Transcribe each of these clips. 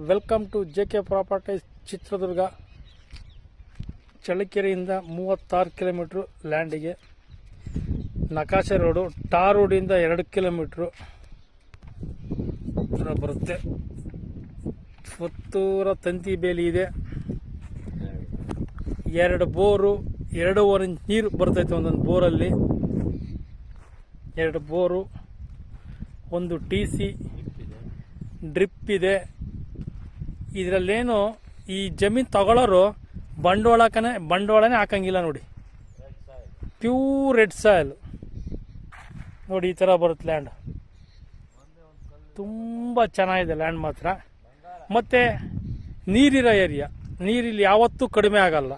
Welcome to J K properties Chitradurga ಚಳ್ಳಕೆರೆಯಿಂದ ಮೂವತ್ತಾರು kilometre ಲ್ಯಾಂಡಿಗೆ ನಕಾಶೆ road ಟಾರ್ ರೋಡಿಂದ ಎರಡು ಕಿಲೋಮೀಟ್ರು ಬರುತ್ತೆ. ಪುತ್ತೂರ ತಂತಿ ಬೇಲಿ ಇದೆ. ಎರಡು ಬೋರು, ಎರಡೂವರೆ ಇಂಚ್ ನೀರು ಬರ್ತೈತೆ ಒಂದೊಂದು ಬೋರಲ್ಲಿ. ಎರಡು ಬೋರು, ಒಂದು ಟಿ ಸಿ, ಡ್ರಿಪ್ ಇದೆ. ಇದರಲ್ಲೇನು ಈ ಜಮೀನು ತಗೊಳ್ಳೋರು ಬಂಡವಾಳಕ್ಕನೇ ಬಂಡವಾಳನೇ ಹಾಕಂಗಿಲ್ಲ ನೋಡಿ. ಪ್ಯೂರ್ ರೆಡ್ ಸಾಯಿಲ್ ನೋಡಿ ಈ ಥರ ಬರುತ್ತೆ ಲ್ಯಾಂಡ್ ತುಂಬ ಚೆನ್ನಾಗಿದೆ ಲ್ಯಾಂಡ್ ಮಾತ್ರ. ಮತ್ತು ನೀರಿರೋ ಏರಿಯಾ ನೀರಿಲ್ಲಿ ಯಾವತ್ತೂ ಕಡಿಮೆ ಆಗಲ್ಲ.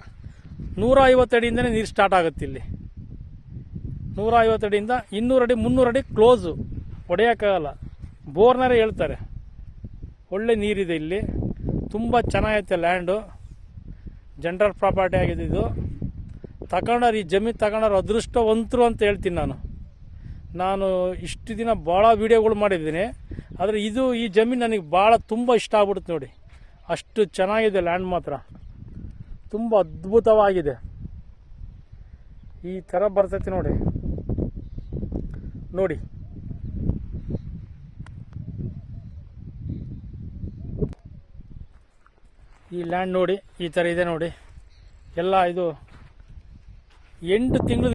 ನೂರ ಐವತ್ತಡಿಯಿಂದನೇ ನೀರು ಸ್ಟಾರ್ಟ್ ಆಗುತ್ತೆ ಇಲ್ಲಿ. ನೂರ ಐವತ್ತು ಅಡಿಯಿಂದ ಇನ್ನೂರು ಅಡಿ, ಮುನ್ನೂರು ಅಡಿ ಕ್ಲೋಸು ಹೊಡೆಯೋಕ್ಕಾಗಲ್ಲ ಬೋರ್ನರೇ ಹೇಳ್ತಾರೆ. ಒಳ್ಳೆ ನೀರಿದೆ ಇಲ್ಲಿ. ತುಂಬ ಚೆನ್ನಾಗೈತೆ ಲ್ಯಾಂಡು ಜನರಲ್ ಪ್ರಾಪರ್ಟಿ ಆಗಿದೆ ಇದು. ತಗೊಂಡವ್ರು ಈ ಜಮೀನು ತಗೊಂಡವ್ರು ಅದೃಷ್ಟವಂತರು ಅಂತ ಹೇಳ್ತೀನಿ ನಾನು. ನಾನು ಇಷ್ಟು ದಿನ ಭಾಳ ವೀಡಿಯೋಗಳು ಮಾಡಿದ್ದೀನಿ. ಆದರೆ ಇದು ಈ ಜಮೀನು ನನಗೆ ಭಾಳ ತುಂಬ ಇಷ್ಟ ಆಗ್ಬಿಡುತ್ತೆ ನೋಡಿ. ಅಷ್ಟು ಚೆನ್ನಾಗಿದೆ ಲ್ಯಾಂಡ್ ಮಾತ್ರ. ತುಂಬ ಅದ್ಭುತವಾಗಿದೆ. ಈ ಥರ ಬರ್ತೈತಿ ನೋಡಿ. ನೋಡಿ. ಈ ಲ್ಯಾಂಡ್ ನೋಡಿ ಈ ಥರ ಇದೆ ನೋಡಿ. ಎಲ್ಲ ಇದು ಎಂಟು ತಿಂಗಳು